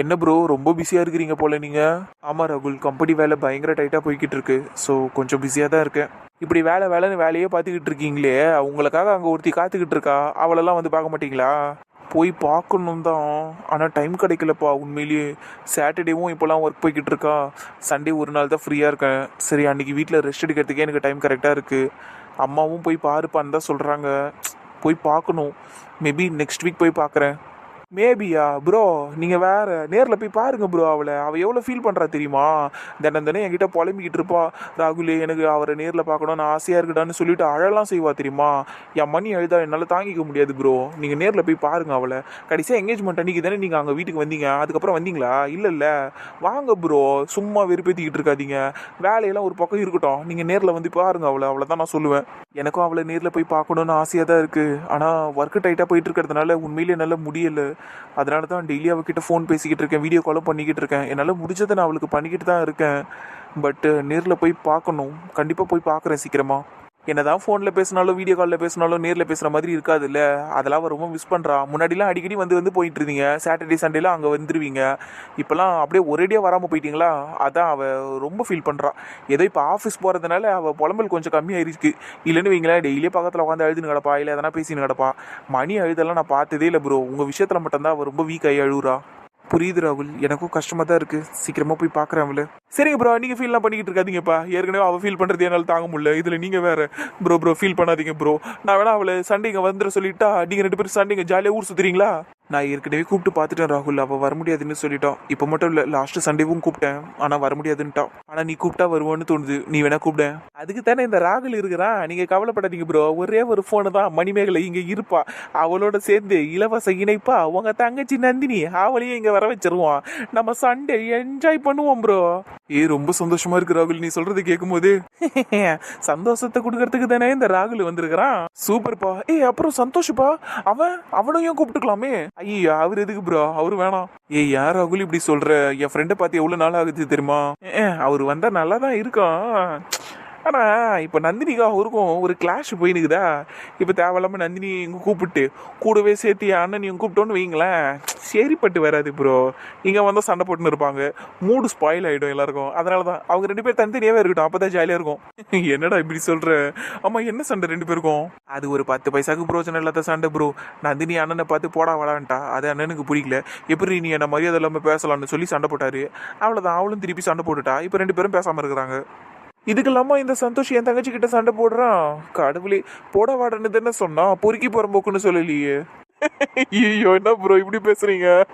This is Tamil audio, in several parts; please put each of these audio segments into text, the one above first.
என்ன ப்ரோ ரொம்ப பிஸியாக இருக்கிறீங்க போல நீங்கள் ஆமாம் ராகுல் கம்பெனி வேலை பயங்கர டைட்டாக போய்கிட்டு இருக்கு. ஸோ கொஞ்சம் பிஸியாக தான் இருக்கேன். இப்படி வேலை வேலைன்னு வேலையே பார்த்துக்கிட்டு இருக்கீங்களே உங்களுக்காக அங்கே ஒருத்தி காத்துக்கிட்டு இருக்கா? அவளெல்லாம் வந்து பார்க்க மாட்டீங்களா? போய் பார்க்கணும் தான். ஆனால் டைம் கிடைக்கலப்பா. உண்மையிலேயே சாட்டர்டேவும் இப்போலாம் ஒர்க் போய்கிட்டு இருக்கா. சண்டே ஒரு நாள் தான் ஃப்ரீயாக இருக்கேன். சரி அன்றைக்கி வீட்டில் ரெஸ்ட் எடுக்கிறதுக்கே எனக்கு டைம் கரெக்டாக இருக்குது அம்மாவும் போய் பாருப்பான்னு தான் சொல்கிறாங்க போய் பார்க்கணும். மேபி நெக்ஸ்ட் வீக் போய் பார்க்குறேன். மேபியா ப்ரோ நீங்கள் வேற நேரில் போய் பாருங்க ப்ரோ அவளை. அவள் எவ்வளோ ஃபீல் பண்ணுறா தெரியுமா? தினம் தினம் என்கிட்ட புலம்பிக்கிட்டு இருப்பா. ராகுல் எனக்கு அவரை நேரில் பார்க்கணும்னு ஆசையாக இருக்குடான்னு சொல்லிட்டு அழலாம் செய்வா தெரியுமா? என் மணி அழுதா என்னால் தாங்கிக்க முடியாது ப்ரோ நீங்கள் நேரில் போய் பாருங்க அவளை. கடைசியாக எங்கேஜ்மெண்ட் அன்றைக்கி தானே நீங்கள் அங்கே வீட்டுக்கு வந்தீங்க. அதுக்கப்புறம் வந்தீங்களா? இல்லை இல்லை. வாங்க ப்ரோ சும்மா வெறுப்பேற்றிக்கிட்டு இருக்காதீங்க. வேலையெல்லாம் ஒரு பக்கம் இருக்கட்டும். நீங்கள் நேரில் வந்து பாருங்க அவளை. அவளை தான் நான் சொல்லுவேன். எனக்கும் அவளை நேரில் போய் பார்க்கணுன்னு ஆசையாக தான் இருக்குது ஆனால் ஒர்க் டைட்டாக போயிட்டு இருக்கிறதுனால உண்மையிலேயே என்னால் முடியலை. அதனால தான் டெய்லி அவகிட்ட ஃபோன் பேசிக்கிட்டு இருக்கேன் வீடியோ காலும் பண்ணிக்கிட்டு இருக்கேன். என்னால் முடிஞ்சதை நான் அவளுக்கு பண்ணிக்கிட்டு தான் இருக்கேன். பட்டு நேரில் போய் பார்க்கணும். கண்டிப்பாக போய் பார்க்குறேன் சீக்கிரமா. என்னதான் ஃபோனில் பேசினாலும் வீடியோ காலில் பேசினாலும் நேரில் பேசுகிற மாதிரி இருக்காதுல்ல? அதெல்லாம் அவள் ரொம்ப மிஸ் பண்ணுறா முன்னாடிலாம் அடிக்கடி வந்து வந்து போயிட்டு இருந்தீங்க. சாட்டர்டே சண்டேலாம் அங்கே வந்துருவீங்க. இப்போலாம் அப்படியே ஒரேடியாக வராமல் போயிட்டீங்களா? அதான் அவள் ரொம்ப ஃபீல் பண்ணுறா ஏதோ இப்போ ஆஃபீஸ் போகிறதுனால அவள் புலம்பல் கொஞ்சம் கம்மியாயிருக்கு இல்லைன்னு வைங்களேன் டெய்லியே பக்கத்தில் உட்காந்து அழுதுன்னு கிடப்பா இல்லை எதனா பேசின்னு கிடப்பா. மணி அழுதெல்லாம் நான் பார்த்ததே இல்லை ப்ரோ உங்கள் விஷயத்தில் மட்டும்தான் அவள் ரொம்ப வீக் ஆகி அழுகுறா புரியுது ராகுல். எனக்கும் கஷ்டமாக தான் இருக்குது சீக்கிரமாக போய் பார்க்குறேன் அவளை. சரிங்க ப்ரோ நீங்கள் ஃபீல்லாம் பண்ணிக்கிட்டு இருக்காதீங்கப்பா. ஏற்கனவே அவள் ஃபீல் பண்ணுறது என்னால் தாங்க முடியல. இதில் நீங்கள் வேறு ப்ரோ ப்ரோ ஃபீல் பண்ணாதீங்க ப்ரோ நான் வேணா அவளை சண்டைங்க வந்துட சொல்லிட்டா நீங்கள் ரெண்டு பேரும் சண்டைங்க ஜாலியாக ஊர் சுற்றுறீங்களா நான் ஏற்கனவே கூப்பிட்டு பார்த்துட்டேன் ராகுல். அவள் வர முடியாதுன்னு சொல்லிட்டான். இப்போ மட்டும் இல்லை லாஸ்ட் சண்டேவும் கூப்பிட்டேன். ஆனால் வர முடியாதுன்ட்டான். ஆனால் நீ கூப்பிட்டா வருவான்னு தோணுது. நீ வேணா கூப்பிட்டேன் அதுக்கு தானே இந்த ராகுல் இருக்கிறான் நீங்கள் கவலைப்படாதீங்க ப்ரோ ஒரே ஒரு ஃபோனு தான். மணிமேகலை இங்கே இருப்பா. அவளோட சேர்ந்து இலவச இணைப்பா. உங்கள் தங்கச்சி நந்தினி அவளையும் இங்கே வர வச்சிருவான். நம்ம சண்டே என்ஜாய் பண்ணுவோம் ப்ரோ ஏ ரொம்ப சந்தோஷமா இருக்கு ராகுல் நீ சொல்றது கேட்கும் போது சந்தோஷத்தை கொடுக்கறதுக்கு தானே இந்த ராகுல் வந்திருக்கிறான். சூப்பர்ப்பா. ஏய் அப்புறம் சந்தோஷப்பா. அவன் அவனையும் கூப்பிட்டுக்கலாமே. ஐயோ அவர் எதுக்கு ப்ரோ அவரு வேணாம். ஏய் யார் ராகுல் இப்படி சொல்ற? என் ஃப்ரெண்டை பார்த்து எவ்வளவு நாள் ஆகுது தெரியுமா? அவர் வந்தா நல்லா தான் ஆனால் இப்போ நந்தினிக்கு அவருக்கும் ஒரு கிளாஷ் போயினுக்குதா? இப்போ தேவையில்லாமல் நந்தினி இங்கே கூப்பிட்டு கூடவே சேர்த்து என் அண்ணனையும் கூப்பிட்டோன்னு வைங்களேன் சரிப்பட்டு வராது ப்ரோ இங்கே வந்தால் சண்டை போட்டுன்னு இருப்பாங்க. மூடு ஸ்பாயில் ஆகிடும் எல்லாருக்கும். அதனால தான் அவங்க ரெண்டு பேரும் தனித்தனியாகவே இருக்கட்டும். அப்பதான் ஜாலியாக இருக்கும். என்னடா இப்படி சொல்கிற அம்மா என்ன சண்டை ரெண்டு பேருக்கும்? அது ஒரு பத்து பைசாக்கு பிரோஜனம் இல்லாத சண்டை ப்ரோ நந்தினி அண்ணனை பார்த்து போடா வாடான்ட்டா. அது அண்ணனுக்கு பிடிக்கல எப்படி நீ என்ன மரியாதை இல்லாமல் பேசலாம்னு சொல்லி சண்டை போட்டார். அவ்வளோதான் அவளும் திருப்பி சண்டை போட்டுட்டா. இப்போ ரெண்டு பேரும் பேசாமல் இருக்கிறாங்க. இதுக்கு இந்த சந்தோஷ் என் தங்கச்சி கிட்ட சண்டை போடுறான் கடவுளே போட வாடன்னு தானே சொன்னா? பொறுக்கி போறம்போக்குன்னு சொல்லலையே. ஐயோ என்ன ப்ரோ இப்படி பேசுறீங்க?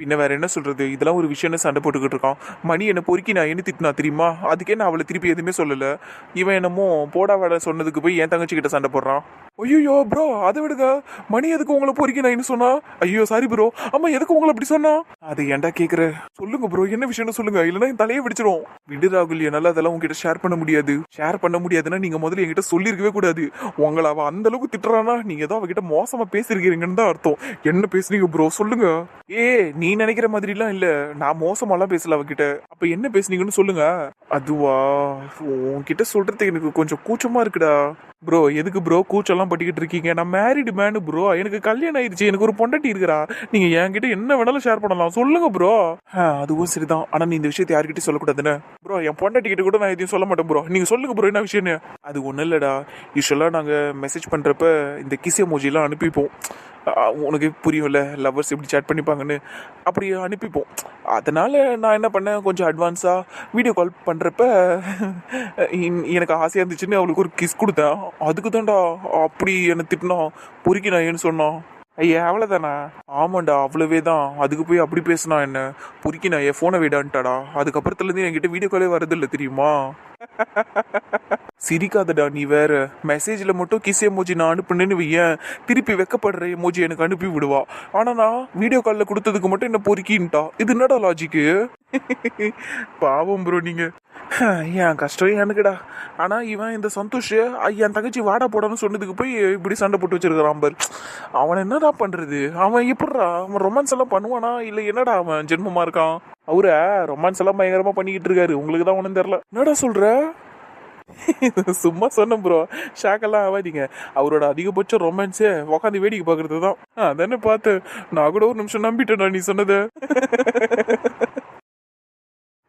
பின்ன வேற என்ன சொல்றது? இதெல்லாம் ஒரு விஷயம்னு சண்டை போட்டுக்கிட்டு இருக்கான். மணி என்னை பொறுக்கி நான் என்ன திட்டினா தெரியுமா? அதுக்கே நான் அவளை திருப்பி எதுவுமே சொல்லல. இவன் என்னமோ போடா வாட சொன்னதுக்கு போய் என் தங்கச்சி கிட்ட சண்டை போடுறான். ஐயோ ப்ரோ அதை விடுங்க. மணி எதுக்கு உங்களை பொறுக்கி நான் சொன்னா? ஐயோ சாரி ப்ரோ அம்மா எதுக்கு உங்களை அப்படி சொன்னா? அது ஏன்டா கேக்குற? சொல்லுங்க ப்ரோ என்ன விஷயம்னு சொல்லுங்க. இல்லைன்னா என் தலையை பிடிச்சிரும் விடு ராகுல். என்னால அதெல்லாம் உங்ககிட்ட ஷேர் பண்ண முடியாது. ஷேர் பண்ண முடியாதுன்னா நீங்க முதல்ல என்கிட்ட சொல்லியிருக்கவே கூடாது. உங்களை அவ அந்த அளவுக்கு திட்டுறானா நீங்க ஏதோ அவகிட்ட மோசமா பேசிருக்கீங்கன்னு தான் அர்த்தம். என்ன பேசுறீங்க ப்ரோ சொல்லுங்க. ஏ நீ நினைக்கிற மாதிரிலாம் இல்ல. நான் மோசமாலாம் பேசல அவகிட்ட. அப்ப என்ன பேசுனீங்கன்னு சொல்லுங்க. அதுவா? உன்கிட்ட சொல்றதுக்கு எனக்கு கொஞ்சம் கூச்சமா இருக்குடா. ப்ரோ எதுக்கு ப்ரோ கூச்சல்லாம் பட்டிக்கிட்டு இருக்கீங்க? நான் மேரிடு மேனு ப்ரோ எனக்கு கல்யாணம் ஆயிடுச்சு. எனக்கு ஒரு பொண்டாட்டி இருக்கிறா. நீங்க என்கிட்ட என்ன வேணாலும் ஷேர் பண்ணலாம். சொல்லுங்க ப்ரோ அதுவும் சரிதான். ஆனா நீ இந்த விஷயத்தை யார்கிட்டயும் சொல்லக்கூடாதுன்னு. ப்ரோ என் பொண்டாட்டி கிட்ட கூட நான் எதையும் சொல்ல மாட்டேன் ப்ரோ நீங்க சொல்லுங்க ப்ரோ என்ன விஷயம்னு. அது ஒன்றும் இல்லடா. யூஸ்வலாக நாங்கள் மெசேஜ் பண்ணுறப்ப இந்த கிசிய மோஜிலாம் அனுப்பிப்போம். உனக்கு புரியும்ல? லவ்வர்ஸ் இப்படி சேட் பண்ணிப்பாங்கன்னு? அப்படி அனுப்பிப்போம். அதனால் நான் என்ன பண்ணேன்? கொஞ்சம் அட்வான்ஸாக வீடியோ கால் பண்ணுறப்ப எனக்கு ஆசையாக இருந்துச்சுன்னு அவளுக்கு ஒரு கிஸ் கொடுத்தேன். அதுக்கு தான்டா அப்படி என்னை திட்டினா பொறுக்கி நான் ஏன்னு சொன்னான். ஐயா அவ்வளோதானா ஆமாண்டா அவ்வளவே தான் அதுக்கு போய் அப்படி பேசினா என்ன? பொறுக்கி நான் என் ஃபோனை விடான்ட்டாடா. அதுக்கப்புறத்துலேருந்து என்கிட்ட வீடியோ காலே வரதில்லை தெரியுமா? சிரிக்காதடா நீ வேற. மெசேஜில் மட்டும் கிஸ் எமோஜி நான் அனுப்புனேன்னு வையேன். திருப்பி வெக்கப்படுற எமோஜி எனக்கு அனுப்பி விடுவா. ஆனால் நான் வீடியோ காலில் கொடுத்ததுக்கு மட்டும் என்ன பொறுக்கின்ட்டா? இது என்னடா லாஜிக்கு பாவம் ப்ரோ நீங்கள் என் கஷ்டம் எனக்குடா? ஆனால் இவன் இந்த சந்தோஷ் என் தங்கச்சி வாடா போடான்னு சொன்னதுக்கு போய் இப்படி சண்டை போட்டு வச்சிருக்கிறான் பாரு. அவன் என்னடா பண்ணுறது அவன் எப்படிடா? அவன் ரொமான்ஸ் எல்லாம் பண்ணுவானா? இல்லை என்னடா அவன் ஜென்மமாக இருக்கான்? அவர ரொமான்ஸ் எல்லாம் பயங்கரமாக பண்ணிக்கிட்டு இருக்காரு. உங்களுக்கு தான் ஒன்றும் தெரில என்னடா சொல்கிற சும்மா சொன்னேன் ப்ரோ ஷாக்கெல்லாம் ஆகாதீங்க. அவரோட அதிகபட்ச ரொமான்ஸே உக்காந்து வேடிக்கை பார்க்கறது தான் அதானே பார்த்தேன். நான் கூட ஒரு நிமிஷம் நம்பிட்டேன்டா நீ சொன்னதை.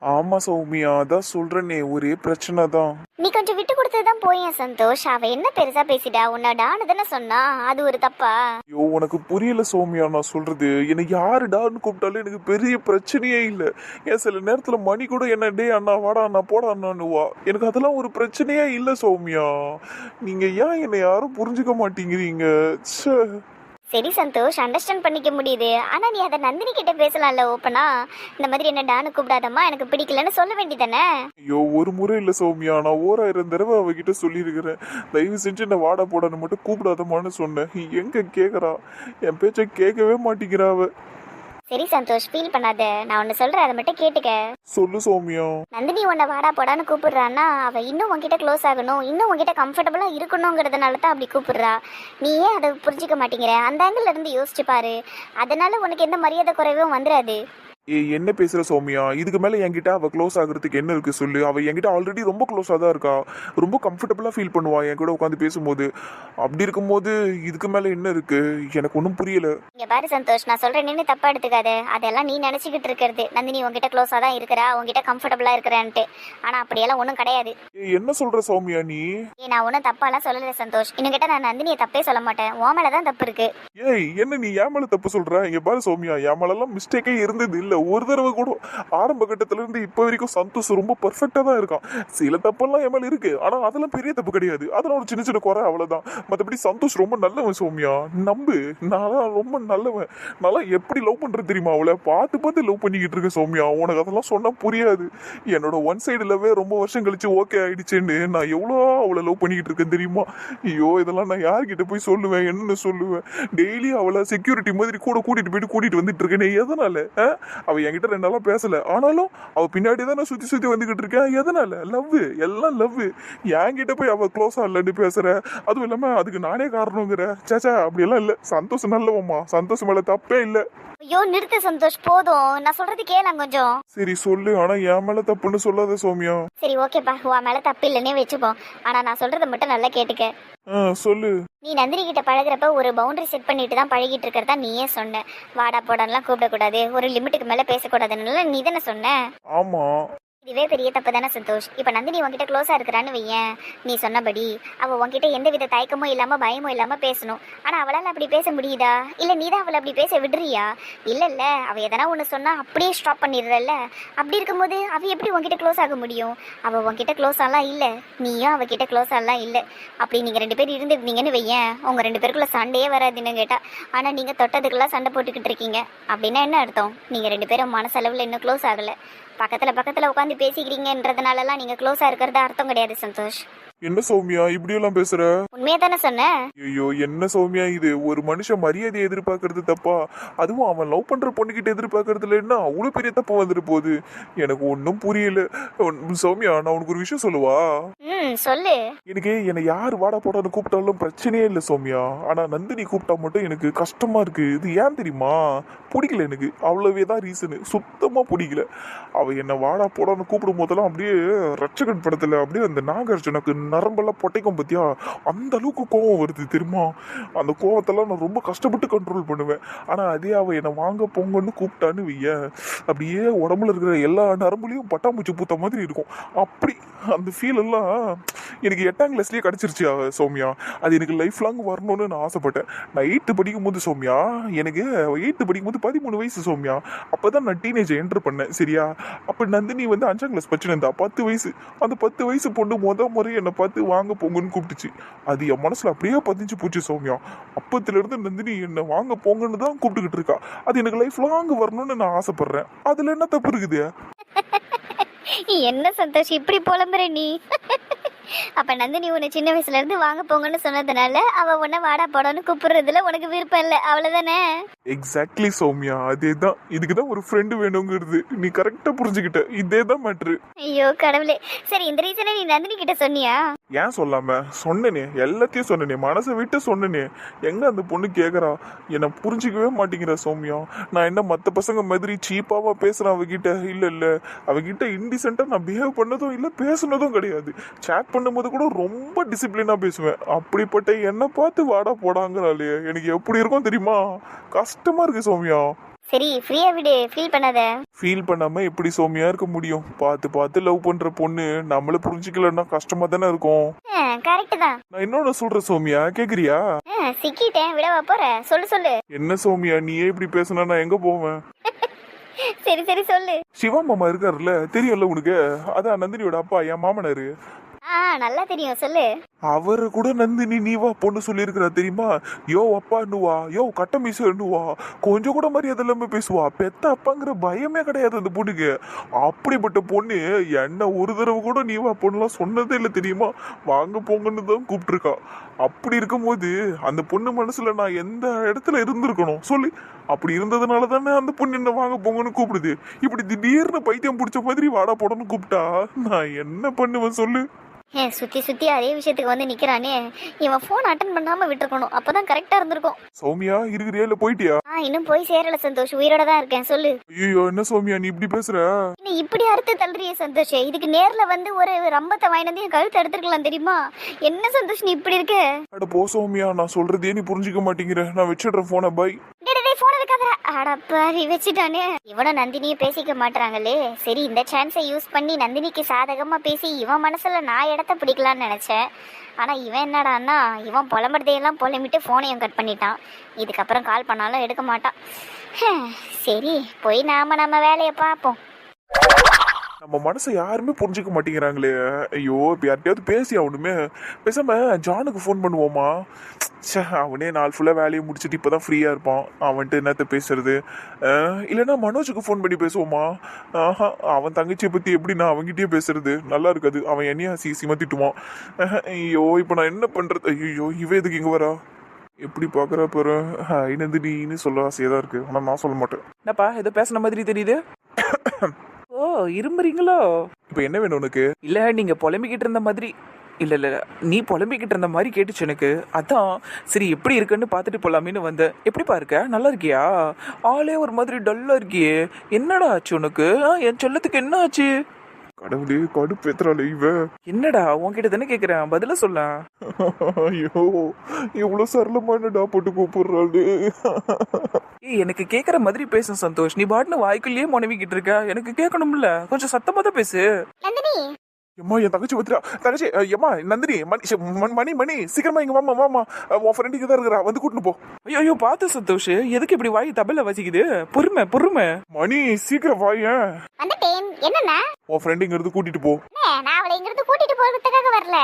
ஆமா சௌமியா அதான் சொல்றேனே ஒரே பிரச்சனை தான் நீ கொஞ்சம் விட்டு கொடுத்தது தான் போயேன் சந்தோஷ். அவ என்ன பெருசா பேசிட்டா? உன்னை டான்னு தானே சொன்னா? அது ஒரு தப்பா? ஐயோ உனக்கு புரியல சௌமியா நான் சொல்றது. என்னை யாருடான்னு கூப்பிட்டாலும் எனக்கு பெரிய பிரச்சனையே இல்லை. ஏன் சில நேரத்துல மணி கூட என்ன டே அண்ணா வாடா அண்ணா போடா அண்ணான்னுவா. எனக்கு அதெல்லாம் ஒரு பிரச்சனையே இல்லை சௌமியா. நீங்க ஏன் என்னை யாரும் புரிஞ்சுக்க மாட்டேங்கிறீங்க? ச்சே. சரி சந்தோஷ் அண்டர்ஸ்டாண்ட் பண்ணிக்க முடியுது. ஆனால் நீ அதை நந்தினி கிட்ட பேசலாம்ல ஓப்பனா? இந்த மாதிரி என்ன டானு கூப்பிடாதம்மா? எனக்கு பிடிக்கலன்னு சொல்ல வேண்டியதானே ஐயோ ஒரு முறை இல்லை சௌமியா. நான் ஓராயிரம் தடவை அவகிட்ட சொல்லியிருக்கிறேன். தயவு செஞ்சு என்னை வாட போடணும் மட்டும் கூப்பிடாதம்மான்னு சொன்னேன். எங்கே கேட்குறா என் பேச்சை கேட்கவே மாட்டேங்கிறா அவ. சரி சந்தோஷ் ஃபீல் பண்ணாத. நான் ஒன்னு சொல்றேன் அதை மட்டும் கேட்டுக்க. சொல்லு சௌமியா. நந்தினி உன்னை வாடா போடான்னு கூப்பிடுறான்னா அவ இன்னும் உன்கிட்ட க்ளோஸ் ஆகணும் இன்னும் உன்கிட்ட கம்ஃபர்டபுளா இருக்கணுங்கிறதுனால தான் அப்படி கூப்பிடுறா. நீ ஏன் அதை புரிஞ்சுக்க மாட்டேங்கிற? அந்த ஆங்கிள் இருந்து யோசிச்சு பாரு. அதனால உனக்கு எந்த மரியாதை குறைவும் வந்துடாது ஏ என்ன பேசுற சௌமியா? இதுக்கு மேல என்கிட்ட அவ க்ளோஸ் ஆகுறதுக்கு என்ன இருக்கு சொல்லு? அவ என்கிட்ட ஆல்ரெடி ரொம்ப க்ளோஸா தான் இருக்கா. ரொம்ப கம்ஃபர்டபுளா ஃபீல் பண்ணுவா என் கூட உட்காந்து பேசும்போது. அப்படி இருக்கும்போது இதுக்கு மேல என்ன இருக்கு? எனக்கு ஒன்றும் புரியல. இங்க பாரு சந்தோஷ் நான் சொல்றேன் நின்று தப்பா எடுத்துக்காத. அதெல்லாம் நீ நினைச்சுக்கிட்டு இருக்கிறது. நந்தினி உன்கிட்ட க்ளோஸா தான் இருக்கிறா. உன்கிட்ட கம்ஃபர்டபுளா இருக்கிறான்ட்டு. ஆனா அப்படியெல்லாம் ஒன்றும் கிடையாது. ஏ என்ன சொல்ற சௌமியா நீ? ஏ நான் ஒன்றும் தப்பாலாம் சொல்லல சந்தோஷ். இன்னும் நான் நந்தினியை தப்பே சொல்ல மாட்டேன். உன் மேல தான் தப்பு இருக்கு. ஏய் என்ன நீ ஏன் மேல தப்பு சொல்ற? இங்க பாரு சௌமியா என் மேலெல்லாம் மிஸ்டேக்கே இருந்தது இல்ல. ஒரு தடவை கூட ஆரம்ப கட்டத்துல இருந்து வரைக்கும் சந்தோஷ் ரொம்ப பர்ஃபெக்டாக தான் இருக்கான். சில தப்பெல்லாம் என் மேலே இருக்குது ஆனால் அதெல்லாம் பெரிய தப்பு கிடையாது. அதெல்லாம் ஒரு சின்ன சின்ன குறை அவ்வளோதான் மற்றபடி சந்தோஷ் ரொம்ப நல்லவன் சோமியா. நம்பு. நான் ரொம்ப நல்லவன். நல்லா எப்படி லவ் பண்ணுறது தெரியுமா அவளை? பார்த்து பார்த்து லவ் பண்ணிக்கிட்டு இருக்கேன் சோமியா. உனக்கு அதெல்லாம் சொன்னால் புரியாது. என்னோட ஒன் சைடு ரொம்ப வருஷம் கழிச்சு ஓகே ஆயிடுச்சுன்னு நான் எவ்வளோ அவளை லவ் பண்ணிக்கிட்டு இருக்கேன் தெரியுமா? ஐயோ இதெல்லாம் நான் யார்கிட்ட போய் சொல்லுவேன்? என்னன்னு சொல்லுவேன்? டெய்லி அவளை செக்யூரிட்டி மாதிரி கூட கூட்டிகிட்டு போயிட்டு கூட்டிகிட்டு வந்துட்டு இருக்கேன் எதனால? ஆ? அவ என்கிட்ட ரெண்டு நாளா பேசல. ஆனாலும் அவ பின்னாடி தான் நான் சுத்தி சுத்தி வந்துகிட்டு இருக்கேன். எதனால? லவ் எல்லாம் லவ் என்கிட்ட போய் அவ க்ளோஸா இல்லைன்னு பேசுற. அதுவும் இல்லாம அதுக்கு நானே காரணங்கிற. சேச்சா அப்படியெல்லாம் இல்ல. சந்தோஷம் நல்லவம்மா. சந்தோஷம் மேல தப்பே இல்ல. ஐயோ நிறுத்து சந்தோஷ். போதும். நான் சொல்றது கேளாம் கொஞ்சம். சரி சொல்லு. ஆனா என் மேல தப்புன்னு சொல்லாத சௌமியா. சரி ஓகேப்பா உன் மேல தப்பு இல்லைன்னே வச்சுப்போம். ஆனா நான் சொல்றதை மட்டும் நல்லா கேட்டுக்க. சொல்லு. நீ நந்தினி கிட்ட பழகுறப்ப ஒரு பவுண்டரி செட் பண்ணிட்டு தான் பழகிட்டு இருக்கிறதா நீயே சொன்ன. வாடா போடான்லாம் கூப்பிடக்கூடாது. ஒரு லிமிட்டுக்கு மேல பேசக்கூடாதுன்னு நீ தானே சொன்ன? ஆமா. இதுவே பெரிய தப்பு தானே சந்தோஷ்? இப்போ நந்தினி உங்ககிட்ட க்ளோஸாக இருக்கிறான்னு வையன். நீ சொன்னபடி அவள் உங்ககிட்ட எந்த வித தயக்கமும் இல்லாம பயமும் இல்லாம பேசணும். ஆனா அவளால அப்படி பேச முடியுதா? இல்லை நீ தான் அவளை அப்படி பேச விடுறியா? இல்லை இல்லை அவ எதனா ஒண்ணு சொன்னா அப்படியே ஸ்டாப் பண்ணிடுறல்ல. அப்படி இருக்கும்போது அவள் எப்படி உங்ககிட்ட க்ளோஸ் ஆக முடியும்? அவ உங்ககிட்ட க்ளோஸ் ஆலாம் இல்ல. நீயும் அவகிட்ட க்ளோஸ் ஆலாம் இல்ல. அப்படி நீங்க ரெண்டு பேர் இருந்துருந்தீங்கன்னு வையேன். உங்க ரெண்டு பேருக்குள்ள சண்டையே வராதுன்னு கேட்டா ஆனா நீங்க தொட்டதுக்கெல்லாம் சண்டை போட்டுக்கிட்டு இருக்கீங்க. அப்படின்னா என்ன அர்த்தம்? நீங்க ரெண்டு பேரும் மனசளவுல இன்னும் க்ளோஸ் ஆகல. பக்கத்துல பக்கத்துல உட்காந்து பேசிக்கிறீங்கன்றதுனாலலாம் நீங்கள் க்ளோஸாக இருக்கிறது அர்த்தம் கிடையாது சந்தோஷ். என்ன சௌமியா இப்படியெல்லாம் பேசுற? உண்மையா தானே சொன்னேன் ஐயோ என்ன சௌமியா இது? ஒரு மனுஷன் மரியாதை எதிர்பார்க்கறது தப்பா? அதுவும் அவன் லவ் பண்ற பொண்ணுகிட்ட எதிர்பார்க்கறதுல என்ன? அவ்வளவு பெரிய தப்பு வந்துட்டு போகுது. எனக்கு ஒன்றும் புரியல. சௌமியா நான் உனக்கு ஒரு விஷயம் சொல்லவா? சொல்லு. எனக்கு என்னை யார் வாடா போடான்னு கூப்பிட்டாலும் பிரச்சனையே இல்லை சௌமியா. ஆனா நந்தினி கூப்பிட்டா மட்டும் எனக்கு கஷ்டமா இருக்கு. இது ஏன் தெரியுமா? பிடிக்கல எனக்கு. அவ்வளவே தான் ரீசனு சுத்தமா பிடிக்கல. அவ என்னை வாடா போடான்னு கூப்பிடும் போதெல்லாம் அப்படியே ரட்சகன் படத்துல அப்படியே அந்த நாகார்ஜுனுக்கு நரம்பெல்லாம் பொட்டைக்கும் பற்றியா அந்த அளவுக்கு கோவம் வருது தெரியுமா? அந்த கோவத்தெல்லாம் நான் ரொம்ப கஷ்டப்பட்டு கண்ட்ரோல் பண்ணுவேன். ஆனால் அதே அவள் என்னை வாங்க போங்கன்னு கூப்பிட்டான்னு வைய அப்படியே உடம்புல இருக்கிற எல்லா நரம்புலையும் பட்டாம்பூச்சி பூத்த மாதிரி இருக்கும். அப்படி அந்த ஃபீல் எல்லாம் எனக்கு எட்டாம் கிளாஸ்லேயே கிடச்சிருச்சு சோமியா. அது எனக்கு லைஃப் லாங் வரணும்னு நான் ஆசைப்பட்டேன். நான் எயித்து படிக்கும் போது சோமியா எனக்கு எயித்து படிக்கும் போது பதிமூணு வயசு சோமியா. அப்போ தான் நான் டீனேஜ் என்டர் பண்ணேன் சரியா? அப்போ நந்தினி வந்து அஞ்சாம் கிளாஸ் படிச்சுருந்தா பத்து வயசு. அந்த பத்து வயசு பொண்ணு முத முறை என்னை பார்த்து வாங்க போங்கன்னு கூப்பிட்டுச்சு. அது என் மனசில் அப்படியே பதிஞ்சு போச்சு சௌமியா. அப்பத்துலேருந்து நந்தினி என்னை வாங்க போங்கன்னு தான் கூப்பிட்டுக்கிட்டு இருக்கா. அது எனக்கு லைஃப் லாங் வரணும்னு நான் ஆசைப்படுறேன். அதில் என்ன தப்பு இருக்குது? என்ன சந்தோஷ் இப்படி புலம்புற நீ? அப்ப நந்தினி உன்னை சின்ன வயசுல இருந்து வாங்க போங்கன்னு சொன்னதுனால அவ உன்னை வாடா போடான்னு கூப்பிடுறதுல உனக்கு விருப்பம் இல்லை. அவ்வளவுதானே? எக்ஸாக்ட்லி சௌமியா. அதே தான் இதுக்கு தான் ஒரு ஃப்ரெண்டு வேணுங்கிறது. நீ கரெக்டா புரிஞ்சுக்கிட்ட. இதே தான் மேட்ரு ஐயோ கடவுளே. சரி இந்த ரீசனை நீ நந்தினி கிட்ட சொன்னியா? ஏன் சொல்லாம? சொன்னனே எல்லாத்தையும் சொன்னனே மனசை விட்டு சொன்னனே. எங்க அந்த பொண்ணு கேக்குறா? என்னை புரிஞ்சிக்கவே மாட்டேங்கிற சௌமியா. நான் என்ன மற்ற பசங்க மாதிரி சீப்பாவா பேசுறேன் அவகிட்ட? இல்ல இல்ல. அவகிட்ட இன்டிசென்ட்டா நான் பிஹேவ் பண்ணதும் இல்ல பேசுனதும் கிடையாது. சேட் பண்ணும்போது கூட ரொம்ப டிசிப்ளினா பேசுவேன். அப்படிப்பட்ட என்னை பார்த்து வாடா போடாங்கிறாளே. எனக்கு எப்படி இருக்கும் தெரியுமா? கஷ்டமா இருக்கு சௌமியா. சரி ஃப்ரீயா விடு. ஃபீல் பண்ணாத. ஃபீல் பண்ணாம எப்படி சௌமியா இருக்க முடியும்? பார்த்து பார்த்து லவ் பண்ற பொண்ணு நம்மள புரிஞ்சுக்கலன்னா கஷ்டமா தானே இருக்கும். கரெக்ட் தான். நான் இன்னொன்னு சொல்றேன் சௌமியா கேக்குறியா? சிக்கிட்டேன். விடவா போற. சொல்லு சொல்லு. என்ன சௌமியா நீயே இப்படி பேசுனா நான் எங்க போவேன்? சரி சரி சொல்லு. சிவா மாமா இருக்காருல்ல தெரியும்ல உனக்கு? அதான் நந்தினியோட அப்பா என் மாமனாரு. ஆ நல்லா தெரியும் சொல்லு. அவரு கூட நந்தினி நீ வா பொண்ணு சொல்லியிருக்கிறா தெரியுமா? யோ அப்பான்னுவா யோ கட்ட மீசன்னுவா கொஞ்சம் கூட மரியாதை இல்லாம பேசுவா? பெத்த அப்பாங்கிற பயமே கிடையாது அந்த பொண்ணுக்கு. அப்படிப்பட்ட பொண்ணு என்ன ஒரு தடவை கூட நீ வா பொண்ணுலாம் சொன்னதே இல்லை தெரியுமா? வாங்க போங்கன்னு தான் கூப்பிட்டுருக்கா. அப்படி இருக்கும்போது அந்த பொண்ணு மனசுல நான் எந்த இடத்துல இருந்திருக்கணும்? சொல்லு. அப்படி இருந்ததுனால தானே அந்த பொண்ணு என்ன வாங்க போங்கன்னு கூப்பிடுது. இப்படி திடீர்னு பைத்தியம் பிடிச்ச மாதிரி வாடா போடன்னு கூப்பிட்டா நான் என்ன பண்ணுவேன் சொல்லு. ஏன் சுத்தி சுத்தி அதே விஷயத்துக்கு வந்து நிக்கிறானே. இவன் ஃபோன் அட்டன் பண்ணாம விட்டுருக்கணும். அப்பதான் கரெக்டா இருந்திருக்கும். சௌமியா இருக்கிறியா இல்ல போயிட்டியா? ஆ இன்னும் போய் சேரல சந்தோஷ். உயிரோட தான் இருக்கேன். சொல்லு. ஐயோ என்ன சௌமியா நீ இப்படி பேசுற? இன்னும் இப்படி அறுத்து தள்ளுறிய சந்தோஷ். இதுக்கு நேர்ல வந்து ஒரு ரம்பத்தை வாங்கிட்டு வந்து என் கழுத்து எடுத்துருக்கலாம் தெரியுமா? என்ன சந்தோஷ் நீ இப்படி இருக்க? அட போ சௌமியா நான் சொல்றதே நீ புரிஞ்சுக்க மாட்டேங்கிற. நான் வச்சிடுறேன் போனை பை போன அடப்பாரி வச்சுட்டானே இவனும் நந்தினியும் பேசிக்க மாட்டாங்களே சரி இந்த சான்ஸை யூஸ் பண்ணி நந்தினிக்கு சாதகமா பேசி இவன் மனசுல நான் இடத்த பிடிக்கலாம்னு நினைச்சேன். ஆனா இவன் என்னடான்னா இவன் புலம்புறதையெல்லாம் புலம்பிட்டு போனையும் கட் பண்ணிட்டான். இதுக்கப்புறம் கால் பண்ணாலும் எடுக்க மாட்டான். சரி போய் நாம நம்ம வேலையை பார்ப்போம். நம்ம மனசை யாருமே புரிஞ்சுக்க மாட்டேங்கிறாங்களே. ஐயோ இப்போ யார்கிட்டயாவது பேசி அவனுமே பேசாம ஜானுக்கு ஃபோன் பண்ணுவோமா? ச்சே அவனே நாள் ஃபுல்லாக வேலையை முடிச்சுட்டு இப்போ தான் ஃப்ரீயாக இருப்பான். அவன்ட்டு என்னத்த பேசுறது? அஹ், இல்லைன்னா மனோஜுக்கு ஃபோன் பண்ணி பேசுவோமா? ஆஹா அவன் தங்கச்சியை பற்றி எப்படி நான் அவன்கிட்டயே பேசுறது? நல்லா இருக்காது. அவன் என்னையும் அசி திட்டுவான். ஐயோ இப்போ நான் என்ன பண்ணுறது ஐயோ இவன் எதுக்கு இங்கே வரா? எப்படி பார்க்குற பாரு? ஹாய் நந்தினின்னு சொல்ல ஆசையாக தான் இருக்குது ஆனால் நான் சொல்ல மாட்டேன். என்னப்பா ஏதோ பேசுன மாதிரி தெரியுது? ஓ இரும்புறீங்களோ? இப்போ என்ன வேணும் உனக்கு? இல்ல நீங்க புலம்பிக்கிட்டு இருந்த மாதிரி இல்ல இல்ல நீ புலம்பிக்கிட்டு இருந்த மாதிரி கேட்டுச்சு எனக்கு. அதான் சரி எப்படி இருக்குன்னு பார்த்துட்டு போலாமேன்னு வந்தேன். எப்படிப்பா இருக்க? நல்லா இருக்கியா? ஆளே ஒரு மாதிரி டல்லா இருக்கியே. என்னடா ஆச்சு உனக்கு? என் சொல்லத்துக்கு என்ன ஆச்சு? கடவுளே கடுப்பேத்துறாளே இவ. என்னடா உன்கிட்ட தானே கேக்குறேன் பதில சொல்ல. ஐயோ இவ்வளவு சரளமானடா போட்டு கூப்பிடுறாளு ஏய் எனக்கு கேக்குற மாதிரி பேச சந்தோஷ். நீ பாட்டுன்னு வாய்க்குள்ளேயே முனவிக்கிட்டு இருக்க. எனக்கு கேட்கணும்ல. கொஞ்சம் சத்தமா தான் பேசு. எம்மா என் தங்கச்சி பத்திரா தங்கச்சி எம்மா நந்தினி மணி மணி, மணி மணி சீக்கிரமா இங்க வாமா வாமா உன் ஃப்ரெண்டு இங்க தான் இருக்கிறா. வந்து கூட்டிட்டு போ. ஐயோ ஐயோ பார்த்து சந்தோஷ். எதுக்கு இப்படி வாய் தபல வசிக்குது? பொறுமை பொறுமை. மணி சீக்கிரம் வாயேன். வந்துட்டேன். என்னண்ணா? உன் ஃப்ரெண்டு இங்க இருந்து கூட்டிட்டு போ. நான் அவளை இங்கிருந்து கூட்டிட்டு போறதுக்காக வரல.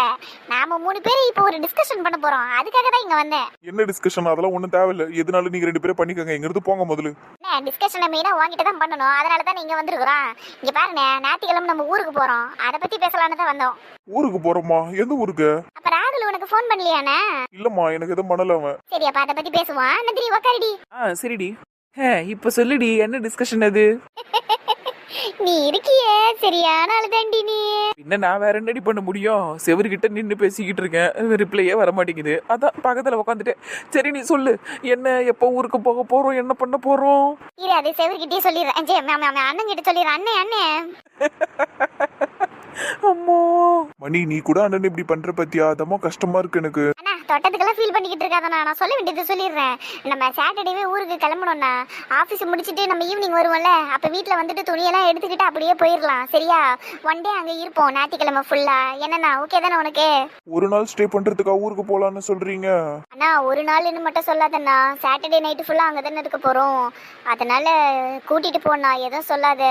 நாம மூணு பேரும் இப்போ ஒரு டிஸ்கஷன் பண்ண போறோம். அதுக்காக தான் இங்க வந்தேன். என்ன டிஸ்கஷன் அதெல்லாம் ஒண்ணும் தேவையில்ல. எதுனாலும் நீங்க ரெண்டு பேரும் பண்ணிக்கங்க. இங்க இருந்து போங்க முதல்ல. அண்ணே டிஸ்கஷனை மெயினா உங்ககிட்ட தான் பண்ணணும். அதனால தான் இங்க வந்திருக்கிறோம். இங்க பாருங்க ஞாயிற்றுக்கிழமை நம்ம ஊருக்கு போறோம். அதை பத்தி பேசலாம்னு தான் வந்தோம். ஊருக்கு போறோமா? எந்த ஊருக்கு? அப்ப ராகுல் உனக்கு ஃபோன் பண்ணலையாண்ணே? இல்லம்மா எனக்கு எதுவும் பண்ணல அவன். சரி அப்ப அதை பத்தி பேசுவான் நந்தினி உக்காரிடி. ஆ சரிடி. ஹே இப்ப சொல்லுடி என்ன டிஸ்கஷன் அது? நீ இருக்கியே சரியான அழுதாண்டி நீ. என்ன நான் வேற என்னடி பண்ண முடியும்? செவர்கிட்ட நின்று பேசிக்கிட்டு இருக்கேன். ரிப்ளையே வர மாட்டேங்குது அதான் பக்கத்துல உட்காந்துட்டேன் சரி நீ சொல்லு. என்ன எப்போ ஊருக்கு போக போறோம்? என்ன பண்ண போறோம்? இரு அது செவர்கிட்டயே சொல்லிடுறேன். அண்ணன் கிட்ட சொல்லிடுறேன். அண்ணே அண்ணே. அம்மா. மணி நீ கூட அண்ணன் இப்படி பண்ற பத்தியா? அதமா கஷ்டமா இருக்கு எனக்கு. தொட்டத்துக்கெல்லாம் ஃபீல் பண்ணிக்கிட்டு இருக்காதண்ணா. நான் சொல்ல வேண்டியது சொல்லிடுறேன். நம்ம சாட்டர்டேவே ஊருக்கு கிளம்பணும்ண்ணா ஆஃபீஸ் முடிச்சுட்டு நம்ம ஈவினிங் வருவோம்ல. அப்போ வீட்டில் வந்துட்டு துணியெல்லாம் எடுத்துக்கிட்டு அப்படியே போயிடலாம். சரியா? ஒன் டே அங்கே இருப்போம். ஞாயிற்றுக்கிழமை ஃபுல்லாக என்னண்ணா? ஓகே தானே உனக்கு? ஒரு நாள் ஸ்டே பண்றதுக்கா ஊருக்கு போலான்னு சொல்றீங்க? அண்ணா ஒரு நாள்னு மட்டும் சொல்லாதண்ணா. சாட்டர்டே நைட்டு ஃபுல்லாக அங்கே தானே இருக்க போகிறோம் அதனால கூட்டிகிட்டு போண்ணா. எதுவும் சொல்லாத.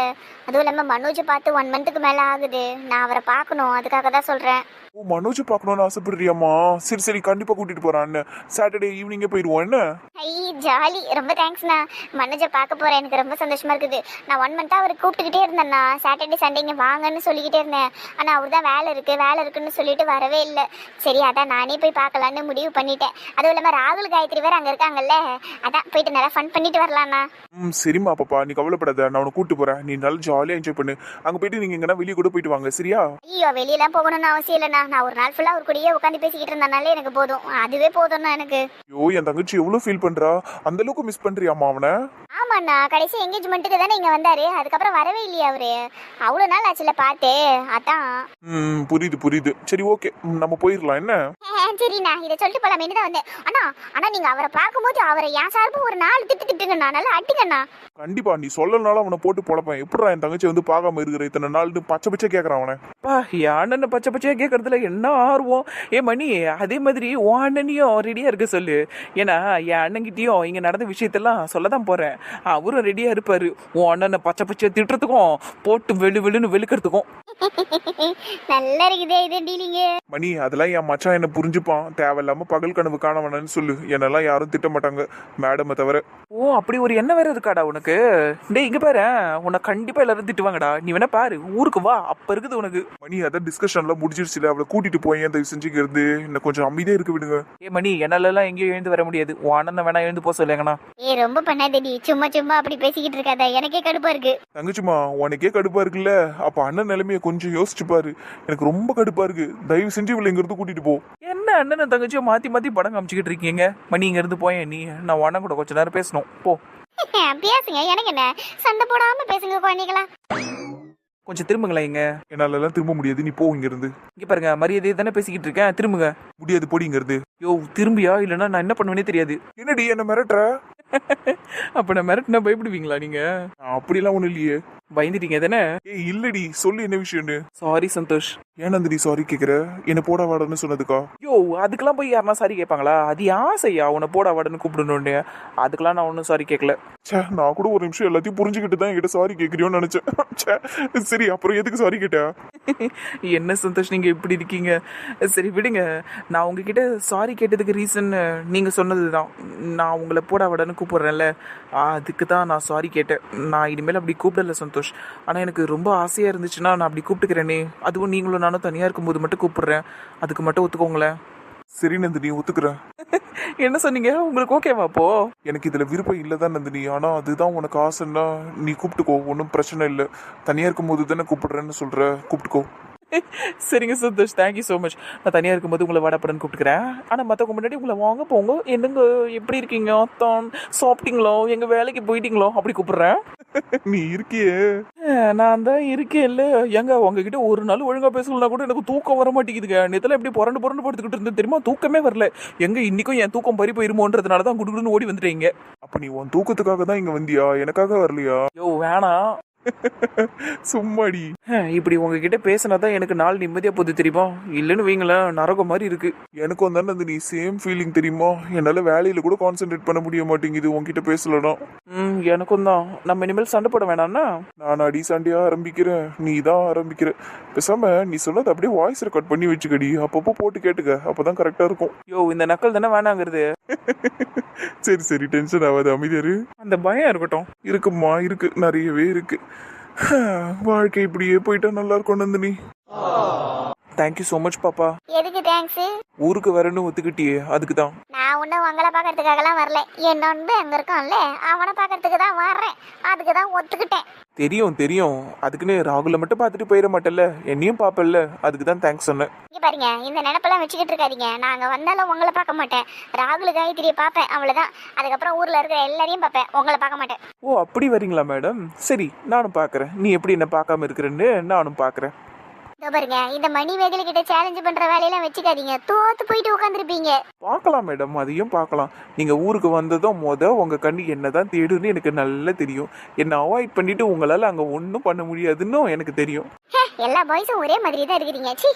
அதுவும் இல்லாமல் மனோஜை பார்த்து ஒன் மந்த்துக்கு மேலே ஆகுது. நான் அவரை பார்க்கணும். அதுக்காக தான் சொல்கிறேன் ஓ மனோஜ் பார்க்கணும்னு ஆசைப்படுறியாம்மா. சரி சரி கண்டிப்பா கூட்டிட்டு போறான் அண்ணன் சாட்டர்டே ஈவினிங்கே போயிடுவோம் என்ன? ஐ ஜாலி. ரொம்ப தேங்க்ஸ்ண்ணா மனோஜை பார்க்க போகிறேன் எனக்கு ரொம்ப சந்தோஷமா இருக்குது. நான் ஒன் மந்த்தாக அவர் கூப்பிட்டுக்கிட்டே இருந்தேண்ணா சாட்டர்டே சண்டேங்க வாங்கன்னு சொல்லிக்கிட்டே இருந்தேன். ஆனால் அவர் தான் வேலை இருக்குது வேலை இருக்குன்னு சொல்லிட்டு வரவே இல்லை. சரி அதான் நானே போய் பார்க்கலான்னு முடிவு பண்ணிட்டேன். அதுவும் இல்லாமல் ராகுல் காயத்ரி வேறு அங்கே இருக்காங்கல்ல. அதான் போயிட்டு நல்லா ஃபன் பண்ணிட்டு வரலாண்ணா ம் சரிம்மா பாப்பா. நீ கவலைப்படாத. நான் உன்னை கூட்டு போறேன். நீ நல்லா ஜாலியா என்ஜாய் பண்ணு. அங்க போயிட்டு நீங்க எங்கன்னா வெளியே கூட போயிட்டு வாங்க சரியா? ஐயோ வெளியெல்லாம் போகணும்னு அவசியம் இல்லைண்ணா. போதும்ண்ணா நான் ஒரு நாள் ஃபுல்லா அவர் கூடயே உட்காந்து பேசிக்கிட்டு இருந்தனாலே எனக்கு போதும். அதுவே போதும்னா எனக்கு. ஐயோ என் தங்கச்சி எவ்வளவு ஃபீல் பண்றா? அந்த அளவுக்கு மிஸ் பண்றியாமா அவனை? ஆமாண்ணா கடைசி என்கேஜ்மெண்ட்டுக்கு தானே இங்க வந்தாரு. அதுக்கப்புறம் வரவே இல்லையா அவரு. அவ்வளோ நாள் ஆச்சுல பார்த்து. அதான். ம் புரியுது புரியுது. சரி ஓகே நம்ம போயிடலாம். என்ன? சரிண்ணா. இதை சொல்லிட்டு போலாமேனு தான் வந்தேன் அண்ணா அண்ணா நீங்க அவரை பார்க்கும்போது அவரை என் சார்பு ஒரு நாலு திட்டு திட்டுங்கண்ணா. நல்லா அடிங்கண்ணா. கண்டிப்பா நீ சொல்லனால அவனை போட்டு பொழப்பேன். எப்படிடா என் தங்கச்சி வந்து பார்க்காம இருக்கிற இத்தனை நாள்னு பச்சை பச்சை கேக்குறான் அவனை. பா என் அண்ணனை பச்சை பச்சையா கேட்கறதுல என்ன ஆர்வம்? ஏ மணி அதே மாதிரி உன் அண்ணனையும் ரெடியா இருக்க சொல்லு. ஏன்னா என் அண்ணன்கிட்டயும் இங்க நடந்த விஷயத்தெல்லாம் சொல்ல தான் போறேன். அவரும் ரெடியாக இருப்பார். உன் அண்ணனை பச்சை பச்சையை திட்டுறதுக்கும் போட்டு வெளு வெளுன்னு வெளுக்கிறதுக்கும். நல்லா இருக்குதே இது டீலிங்கு. மணி அதெல்லாம் என் மச்சான் என்ன புரிஞ்சுப்பான். தேவையில்லாம பகல் கனவு காண வேணாம்னு சொல்லு. என்னெல்லாம் யாரும் திட்ட மாட்டாங்க. மேடமை தவிர. ஓ அப்படி ஒரு எண்ணம் வேற இருக்காடா உனக்கு? டேய் இங்க பாரு. உன்னை கண்டிப்பா எல்லாரும் திட்டுவாங்கடா. நீ வேணா பாரு. ஊருக்கு வா. அப்ப இருக்குது உனக்கு. மணி அதான் டிஸ்கஷன்லாம் முடிச்சிருச்சுல அவளை கூட்டிட்டு போய் அந்த செஞ்சுக்கு இருந்து. இன்னும் கொஞ்சம் அமைதியா இருக்க விடுங்க. ஏ மணி என்னால எல்லாம் எங்கேயும் எழுந்து வர முடியாது. உன் அண்ணனை வேணா எழுந்து போக சொல்லுங்கண்ணா. ஏ ரொம்ப பண்ணாதடி சும்மா சும்மா அப்படி பேசிக்கிட்டு இருக்காத. எனக்கே கடுப்பா இருக்கு. தங்கச்சிமா உனக்கே கடுப்பா இருக்குல்ல. அப்ப அண்ணன் நிலைமைய கொஞ்சம் யோசிச்சு பாரு. எனக்கு ரொம்ப கடுப்பா இருக்கு. தயவு செஞ்சு இவளை இங்க இருந்து கூட்டிட்டு போ. என்ன அண்ணன் தங்கச்சியும் மாத்தி மாத்தி படம் காமிச்சுக்கிட்டு இருக்கீங்க? மணி இங்க இருந்து போயேன் நீ நான் உன் கூட கொஞ்ச நேரம் பேசணும். போ. பேசுங்க. எனக்கு என்ன? சண்டை போடாம பேசுங்க குழந்தைகளா? கொஞ்சம் திரும்புங்களேன் இங்க. என்னால எல்லாம் திரும்ப முடியாது. நீ போ இங்க இருந்து இங்க பாருங்க மரியாதை தானே பேசிக்கிட்டு இருக்கேன். திரும்புங்க. முடியாது போடி இங்க இருந்து யோ திரும்பியா? இல்லைன்னா நான் என்ன பண்ணுவேனே தெரியாது. என்னடி என்ன மிரட்டுற? அப்ப நான் மிரட்டினா பயப்படுவீங்களா நீங்க? அப்படிலாம் ஒண்ணும் இல்லையே. பயந்துட்டீங்க தானே? ஏய் இல்லடி சொல்லு என்ன விஷயம்னு. சாரி சந்தோஷ். ஏன் நந்தினி சாரி கேக்குற? என்ன போடா வாடன்னு சொன்னதுக்கா? யோ அதுக்கெல்லாம் போய் யாருனா சாரி கேட்பாங்களா? அது ஆசையா உன்னை போட வாடன்னு கூப்பிடணுன்னு அதுக்கெல்லாம் நான் ஒன்றும் சாரி கேட்கல. ச்சே நான் கூட ஒரு நிமிஷம் எல்லாத்தையும் புரிஞ்சுக்கிட்டு தான் என்கிட்ட சாரி கேக்குறியோன்னு நினைச்சேன். ச்சே, சரி அப்புறம் எதுக்கு சாரி கேட்டா? என்ன சந்தோஷ் நீங்க இப்படி இருக்கீங்க? சரி விடுங்க. நான் உங்ககிட்ட சாரி கேட்டதுக்கு ரீசன் நீங்க சொன்னது தான் நான் உங்களை போட வாடன்னு கூப்பிடுறேன்ல. அதுக்கு தான் நான் சாரி கேட்டேன். நான் இனிமேல் அப்படி கூப்பிடல சந்தோஷ். ஆனால் எனக்கு ரொம்ப ஆசையாக இருந்துச்சுன்னா நான் அப்படி கூப்பிட்டுக்கிறேனே. அதுவும் நீங்களும் நானும் தனியாக இருக்கும்போது மட்டும் கூப்பிடுறேன். அதுக்கு மட்டும் ஒத்துக்கோங்களேன். சரி நந்தினி ஒத்துக்கிறேன். என்ன சொன்னீங்க? உங்களுக்கு ஓகேவா அப்போ? எனக்கு இதுல விருப்பம் இல்லதான் நந்தினி. ஆனா அதுதான் உனக்கு ஆசைன்னா நீ கூப்பிட்டுக்கோ. ஒன்றும் பிரச்சனை இல்லை. தனியா இருக்கும்போது தானே கூப்பிடுறேன்னு சொல்ற. கூப்பிட்டுக்கோ. சரிங்க சந்தோஷ் தேங்க்யூ ஸோ மச் நான் தனியாக இருக்கும்போது உங்களை வாடப்படன்னு கூப்பிட்டுக்கிறேன். ஆனால் மற்றவங்க முன்னாடி உங்களை வாங்க போங்க. என்னங்க எப்படி இருக்கீங்க? தான் சாப்பிட்டீங்களோ? எங்கள் வேலைக்கு போயிட்டீங்களோ? அப்படி கூப்பிடுறேன். நீ இருக்கியே. நான் தான் இருக்கேன்ல. ஏங்க உங்ககிட்ட ஒரு நாள் ஒழுங்காக பேசலனா கூட எனக்கு தூக்கம் வர மாட்டேங்குதுங்க. நேத்துல எப்படி புரண்டு புரண்டு படுத்துக்கிட்டு இருந்தேன் தெரியுமா? தூக்கமே வரல. எங்க இன்னைக்கும் என் தூக்கம் பறி போயிருமோன்றதுனால தான் குடுகுடுன்னு ஓடி வந்துட்டீங்க அப்ப நீ உன் தூக்கத்துக்காக தான் இங்க வந்தியா? எனக்காக வரலையா? யோ வேணாம். சும்மாடி. இப்படி உங்ககிட்ட பேசினா தான் எனக்கு நாள் நிம்மதியாக போகுது தெரியுமா? இல்லைன்னு வைங்களேன் நரகம் மாதிரி இருக்கு. எனக்கும் தானே அந்த நீ சேம் ஃபீலிங் தெரியுமா? என்னால வேலையில கூட கான்சென்ட்ரேட் பண்ண முடிய மாட்டேங்குது உன்கிட்ட பேசலனா. எனக்கும் தான். நம்ம இனிமேல் சண்டை போட வேணாம்னா? நான் அடி சண்டையா ஆரம்பிக்கிறேன். நீ தான் ஆரம்பிக்கிற. பேசாம நீ சொன்னது அப்படியே வாய்ஸ் ரெக்கார்ட் பண்ணி வச்சுக்கடி. அப்பப்போ போட்டு கேட்டுக்க. அப்பதான் கரெக்டா இருக்கும். யோ இந்த நக்கல் தானே வேணாங்கிறது? சரி சரி டென்ஷன் ஆகாது. அமைதியாரு அந்த பயம் இருக்கட்டும். இருக்குமா இருக்கு. நிறையவே இருக்கு. வாழ்க்கை இப்படியே போயிட்டா நல்லா இருக்கும் நந்தினி. தேங்க்யூ ஸோ மச் பாப்பா எதுக்கு தேங்க்ஸ் ஊருக்கு வரணும் ஒத்துக்கிட்டியே அதுக்கு தான் நான் ஒன்றும் உங்களை பார்க்கறதுக்காகலாம் வரல. என் நண்பன் அங்கே இருக்கான்ல அவனை பார்க்கறதுக்கு தான் வர்றேன். அதுக்கு தான் ஒத்துக்கிட்டேன். தெரியும் தெரியும். அதுக்குன்னு ராகுலை மட்டும் பார்த்துட்டு போயிட மாட்டேல்ல. என்னையும் பாப்பல்ல அதுக்கு தான் தேங்க்ஸ் சொன்னேன். இங்க பாருங்க இந்த நினப்பெல்லாம் வச்சுக்கிட்டு இருக்காதீங்க. நாங்க வந்தாலும் உங்களை பார்க்க மாட்டேன். ராகுல் காயத்ரியை பார்ப்பேன் அவ்வளவுதான். அதுக்கப்புறம் ஊர்ல இருக்கிற எல்லாரையும் பார்ப்பேன். உங்களை பார்க்க மாட்டேன். ஓ அப்படி வரீங்களா மேடம் சரி நானும் பார்க்குறேன். நீ எப்படி என்ன பார்க்காம இருக்கிறேன்னு நானும் பார்க்குறேன். பாருங்க இந்த மணி வேகலை கிட்ட சேலஞ்ச் பண்ற வேலையெல்லாம் வச்சுக்காதீங்க. தோத்து போயிட்டு உட்காந்துருப்பீங்க பார்க்கலாம் மேடம் அதையும் பார்க்கலாம். நீங்கள் ஊருக்கு வந்ததும் மொத உங்கள் கண்ணு என்ன தான் தேடுன்னு எனக்கு நல்லா தெரியும். என்னை அவாய்ட் பண்ணிட்டு உங்களால் அங்கே ஒன்றும் பண்ண முடியாதுன்னு எனக்கு தெரியும். எல்லா பாய்ஸும் ஒரே மாதிரி தான் இருக்கிறீங்க. சி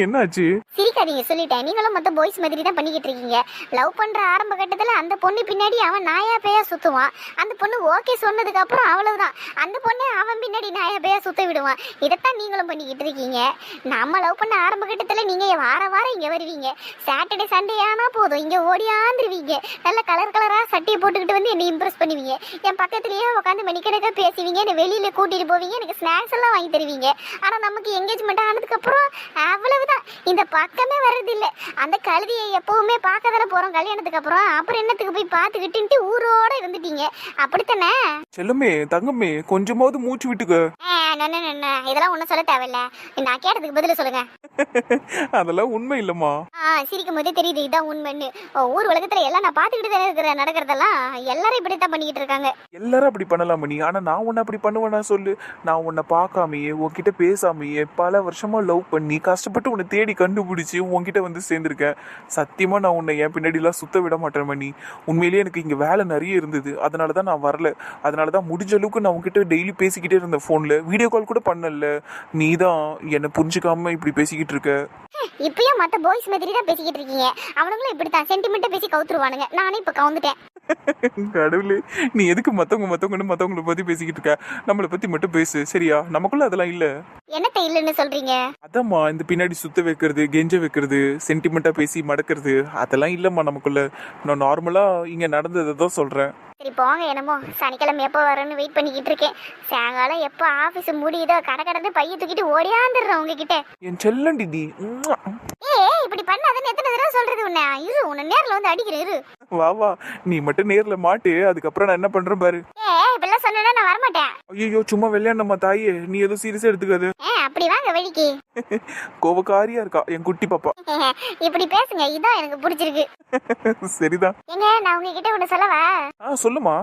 என்னாச்சு? சிரிக்காதீங்க சொல்லிட்டேன். நீங்களும் மொத்த பாய்ஸ் மாதிரி தான் பண்ணிக்கிட்டு இருக்கீங்க. லவ் பண்ற ஆரம்ப கட்டத்துல அந்த பொண்ணு பின்னாடி அவன் நாயா பேயா சுத்துவான். அந்த பொண்ணு ஓகே சொன்னதுக்கு அப்புறம் அவ்வளவுதான். அந்த பொண்ணு அவன் பின்னாடி நாயா பேயா சுத்த விடுவான். இதைத்தான் நீங்களும் பண்ணிக்கிட்டு இருக்கீங்க. நம்ம லவ் பண்ண ஆரம்ப கட்டத்துல நீங்க வார வாரம் இங்க வருவீங்க. சாட்டர்டே சண்டே ஆனா போதும். இங்க ஓடியாந்துருவீங்க. நல்ல கலர் கலரா சட்டையை போட்டுக்கிட்டு வந்து என்னை இம்ப்ரெஸ் பண்ணுவீங்க. என் பக்கத்துலயே உட்காந்து மணிக்கணக்கா பேசுவீங்க. என்னை வெளியில கூட்டிட்டு போவீங்க. எனக்கு ஸ்நாக்ஸ் எல்லாம் வாங்கி தருவீங்க. ஆனா நமக்கு என்கேஜ்மெண்ட் ஆனதுக்கு அப்புறம் அவ்வளவுதான். இந்த பக்கமே வர்றது இல்ல அந்த கழுதியை எப்பவுமே பார்க்க தானே போறோம். கல்யாணத்துக்கு அப்புறம். அப்புறம் என்னத்துக்கு போய் பார்த்துக்கிட்டுன்ட்டு ஊரோட இருந்துட்டீங்க. அப்படித்தானே? செல்லமே தங்கமே கொஞ்சமாவது மூச்சு விட்டுக்க. No, no, no, no. இதெல்லாம் ஒன்றும் சொல்ல தேவையில்ல. நான் கேட்டதுக்கு பதில சொல்லுங்க. அதெல்லாம் உண்மை இல்லம்மா. ஆ சிரிக்கும் போதே தெரியுது. இதான் உண்மைன்னு. ஊர் உலகத்துல எல்லாம் நான் பார்த்துக்கிட்டு தானே இருக்கிறேன். நடக்கிறதெல்லாம் எல்லாரும் இப்படித்தான் பண்ணிக்கிட்டு இருக்காங்க. எல்லாரும் அப்படி பண்ணலாம் மணி. ஆனா நான் உன்னை அப்படி பண்ணுவேனா சொல்லு. நான் உன்னை பார்க்காமையே உன்கிட்ட பேசாமையே பல வருஷமா லவ் பண்ணி கஷ்டப்பட்டு உன்னை தேடி கண்டுபிடிச்சி உன்கிட்ட வந்து சேர்ந்திருக்கேன் சத்தியமாக நான் உன்னை என் பின்னாடிலாம் சுத்த விட மாட்டேன் மணி. உண்மையிலேயே எனக்கு இங்கே வேலை நிறைய இருந்தது. அதனால தான் நான் வரல. அதனால தான் முடிஞ்ச அளவுக்கு நான் உன்கிட்ட டெய்லி பேசிக்கிட்டே இருந்தேன் ஃபோனில் வீடியோ கால் கூட பண்ணல. நீ தான் என்னை புரிஞ்சுக்காம இப்படி பேசிக்கிட்டு இருக்க. இப்பயும் மற்ற பாய்ஸ் மாதிரி தான் பேசிக்கிட்டு இருக்கீங்க. அவனுங்களும் இப்படித்தான். சென்டிமெண்ட்டை பேசி கவுத்துருவானுங்க. நானே இப்ப கவுந்துட்டேன். கடவுளே நீ எதுக்கு மத்தவங்க மத்தவங்கன்னு மத்தவங்கள பத்தி பேசிக்கிட்டு இருக்க? நம்மளை பத்தி மட்டும் பேசு சரியா? நமக்குள்ள அதெல்லாம் இல்ல. என்னத்த இல்லைன்னு சொல்றீங்க? அதாம்மா இந்த பின்னாடி சுத்த வைக்கிறது கெஞ்ச வைக்கிறது சென்டிமெண்டா பேசி மடக்கிறது அதெல்லாம் இல்லம்மா நமக்குள்ள. நான் நார்மலா இங்க நடந்ததை தான் சொல்றேன். சரி போங்க என்னமோ. சனிக்கிழமை எப்போ வரும்னு வெயிட் பண்ணிக்கிட்டு இருக்கேன். சாயங்காலம் எப்போ ஆஃபீஸ் முடியுதோ கடை கடந்து பைய தூக்கிட்டு ஓடியாந்துடுறேன் உங்ககிட்ட. என் செல்லண்டி டி உம்மா. ஏ இப்படி பண்ணாதன்னு எத்தனை தடவை சொல்றது உன்னை? இரு உன்னை நேர்ல வந்து அடிக்கிறேன் இரு. வா வா. நீ மட்டும் நேர்ல மாட்டு அதுக்கப்புறம் நான் என்ன பண்றேன் பாரு. ஏ இப்படிலாம் சொன்னா நான் வரமாட்டேன். ஐயோ சும்மா விளையாடணுமா தாயே? நீ எதுவும் சீரியஸா எடுத்துக்காது. ஏ அப்படி வாங்க வெளிக்கு. கோவக்காரியா இருக்கா என் குட்டி பாப்பா. இப்படி பேசுங்க இதான் எனக்கு பிடிச்சிருக்கு. சரிதான். ஏங்க நான் உங்ககிட்ட ஒன்று சொல்லவா? ஆ சொல்லுமா?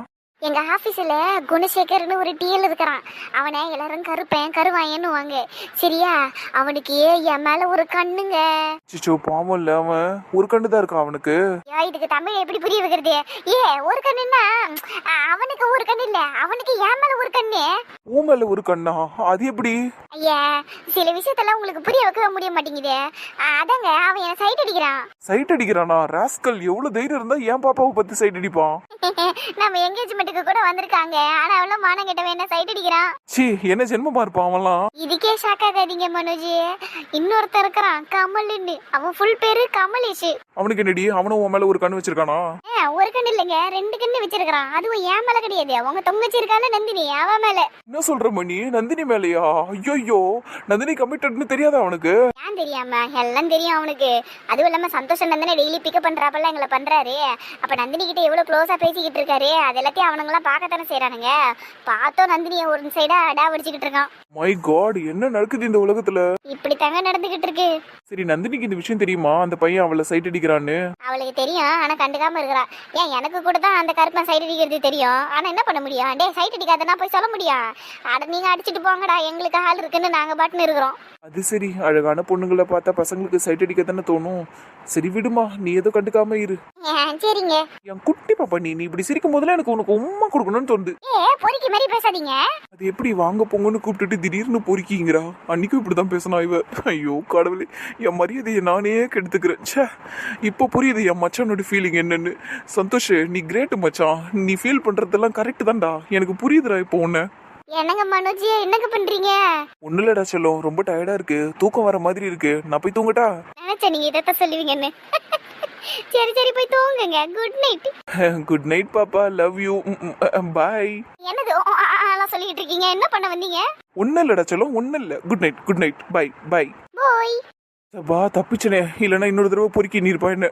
எங்க ஆபீஸ்ல குணசேகர்னு ஒரு டிஎல் இருக்கிறான். அவனை எல்லாரும் கருப்பேன் கருவாயன்னுவாங்க. சரியா? அவனுக்கு என் மேல ஒரு கண்ணுங்க. சிச்சோ பாவம் இல்ல அவன். ஒரு கண்டு தான் இருக்கான் அவனுக்கு இதுக்கு தமிழ் எப்படி புரிய வைக்கிறது? ஏ ஒரு கண்ணுன்னா அவனுக்கு ஒரு கண்ணு இல்ல. அவனுக்கு மேல ஒரு கண்ணு. ஊ மேல ஒரு கண்ணா? அது எப்படி? ஐயா சில விஷயத்தெல்லாம் உங்களுக்கு புரிய வைக்க முடிய மாட்டேங்குது. அதாங்க அவன் என்ன சைட் அடிக்கிறான். சைட் அடிக்கிறானா? ராஸ்கல் எவ்வளவு தைரியம் இருந்தா என் பாப்பாவை பத்தி சைட் அடிப்பான்? நம்ம என்கேஜ்மெண்ட்டுக்கு கூட வந்திருக்காங்க. ஆனா அவ்வளவு மானம் கெட்டவன் என்ன சைட் அடிக்கிறான்? சீ என்ன ஜென்மமா இருப்பான் அவன்லாம்? இதுக்கே ஷாக் ஆகாதீங்க மனோஜ். இன்னொருத்தன் இருக்கிறான் கமல்னு அவன் ஃபுல் பேரு கமலேஷ். அவனுக்கு என்னடி? அவனும் உன் மேல ஒரு கண்ணு வச்சிருக்கானா? ஒரு கண்ணு இல்லைங்க ரெண்டு கண்ணு வச்சிருக்கான் அதுவும் என் மேல கிடையாது. அவங்க தொங்கச்சி இருக்கால நந்தினி. அவன் மேல. என்ன சொல்ற மணி? நந்தினி மேலயா? ஐயோ நந்தினி கமிட்டட்னு தெரியாதா அவனுக்கு? ஏன் தெரியாம? எல்லாம் தெரியும் அவனுக்கு. அதுவும் இல்லாம சந்தோஷம் நந்தனை டெய்லி பிக்கப் பண்றாப்பெல்லாம் எங்களை பண்றாரு. அப்ப நந்தினி கிட்ட எவ்வளவு க்ளோஸா பேசிக்கிட்டு இருக்காரு? அது எல்லாத்தையும் அவனுங்களாம் பார்க்கத்தானே செய்றானுங்க. பார்த்தோம் நந்தினியை ஒரு சைடா அடா வடிச்சுக்கிட்டு இருக்கான். மை காட் என்ன நடக்குது இந்த உலகத்துல? இப்படி தாங்க நடந்துகிட்டு இருக்கு. சரி நந்தினிக்கு இந்த விஷயம் தெரியுமா? அந்த பையன் அவளை சைட் அடிக்கிறான்னு. அவளுக்கு தெரியும் ஆனா கண்டுக்காம இருக்கிறா ஏன் எனக்கு கூட தான் அந்த கருப்பன் சைட் அடிக்கிறது தெரியும். ஆனா என்ன பண்ண முடியும்? டேய் சைட் அடிக்காதனா? போய் சொல்ல முடியும் அட நீங்க அடிச்சிட்டு போங்கடா. எங்களுக்கு ஆள் இருக்குன்னு நாங்க பாட்டுன்னு இருக்கிறோம். அது சரி. அழகான பொண்ணுங்களை பார்த்தா பசங்களுக்கு சைட் அடிக்க தானே தோணும். சரி விடுமா. நீ ஏதோ கண்டுக்காம இரு. சரிங்க. என் குட்டி பாப்பா நீ நீ இப்படி சிரிக்கும் போதுல எனக்கு உனக்கு உம்மா கொடுக்கணும்னு தோணுது. பொறுக்கி மாதிரி பேசாதீங்க. அது எப்படி வாங்க போங்கன்னு கூப்பிட்டுட்டு திடீர்னு பொறுக்கிங்கிறா? அன்னைக்கும் இப்படிதான் பேசினா இவ. ஐயோ கடவுளே. என் மரியாதையை நானே கெடுத்துக்கிறேன். ச்சே. இப்போ புரியுது என் மச்சானோட ஃபீலிங் என்னன்னு. சந்தோஷ் நீ கிரேட் மச்சான். நீ ஃபீல் பண்றதெல்லாம் கரெக்ட் தான்டா. எனக்கு புரியுதுடா இப்போ உன்ன. என்னங்க மனோஜ் என்னங்க பண்றீங்க? ஒன்னும் இல்லடா செல்லம் ரொம்ப டயர்டா இருக்கு. தூக்கம் வர மாதிரி இருக்கு. நான் போய் தூங்கட்டா? நினைச்சேன் நீங்க இதைத்தான் சொல்லுவீங்கன்னு. சரி சரி போய் தூங்குங்க. குட் நைட் குட் நைட் பாப்பா. லவ் யூ பாய் என்னது? ஓ, ஆ, ஆ, ஆலாம் சொல்லிட்டு இருக்கீங்க. என்ன பண்ண வந்தீங்க? ஒன்னும் இல்லடா செல்லம் ஒன்னும் இல்ல. Good night good night bye bye போய் பா தப்பிச்சனே. இல்லைன்னா இன்னொரு தடவை பொறுக்கி நீர்ப்பா என்ன?